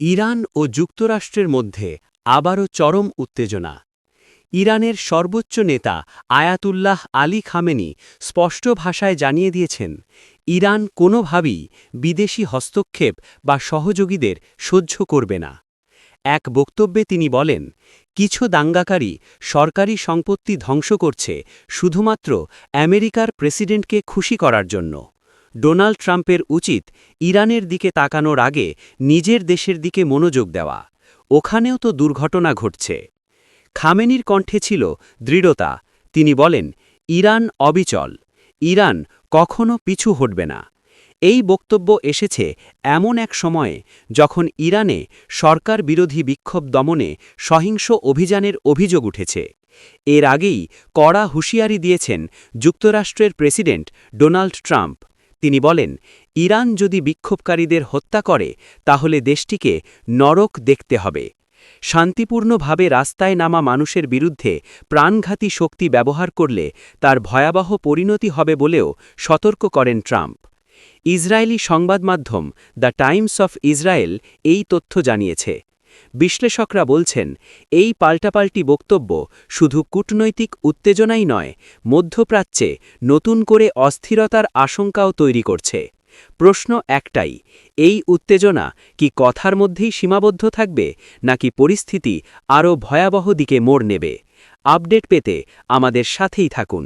Iran ও যুক্তরাষ্ট্রের মধ্যে আবারও চরম উত্তেজনা। ইরানের সর্বোচ্চ নেতা আয়াতুল্লাহ আলী খামেনি স্পষ্ট ভাষায় জানিয়ে দিয়েছেন, ইরান কোনোভাবেই বিদেশি হস্তক্ষেপ বা সহযোগীদের সহ্য করবে না। এক বক্তব্যে তিনি বলেন, কিছু দাঙ্গাকারী সরকারি সম্পত্তি ধ্বংস করছে শুধুমাত্র আমেরিকার প্রেসিডেন্টকে খুশি করার জন্য। ডোনাল্ড ট্রাম্পের উচিত ইরানের দিকে তাকানোর আগে নিজের দেশের দিকে মনোযোগ দেওয়া। ওখানেও তো দুর্ঘটনা ঘটছে। খামেনির কণ্ঠে ছিল দৃঢ়তা। তিনি বলেন, ইরান অবিচল। ইরান কখনো পিছু হটবে না। এই বক্তব্য এসেছে এমন এক সময়ে যখন ইরানে সরকার বিরোধী বিক্ষোভ দমনে সহিংস অভিযানের অভিযোগ উঠেছে। এর আগেই কড়া হুঁশিয়ারি দিয়েছেন যুক্তরাষ্ট্রের প্রেসিডেন্ট ডোনাল্ড ট্রাম্প। তিনি বলেন, ইরান যদি বিক্ষোভকারীদের হত্যা করে, তাহলে দেশটিকে নরক দেখতে হবে। শান্তিপূর্ণভাবে রাস্তায় নামা মানুষের বিরুদ্ধে প্রাণঘাতী শক্তি ব্যবহার করলে তার ভয়াবহ পরিণতি হবে বলেও সতর্ক করেন ট্রাম্প। ইসরায়েলি সংবাদ মাধ্যম দ্য টাইমস অফ ইসরায়েল এই তথ্য জানিয়েছে। বিশ্লেষকরা বলছেন, এই পাল্টাপাল্টি বক্তব্য শুধু কূটনৈতিক উত্তেজনাই নয়, মধ্যপ্রাচ্যে নতুন করে অস্থিরতার আশঙ্কাও তৈরি করছে। প্রশ্ন একটাই, এই উত্তেজনা কি কথার মধ্যেই সীমাবদ্ধ থাকবে, নাকি পরিস্থিতি আরও ভয়াবহ দিকে মোড় নেবে? আপডেট পেতে আমাদের সাথেই থাকুন।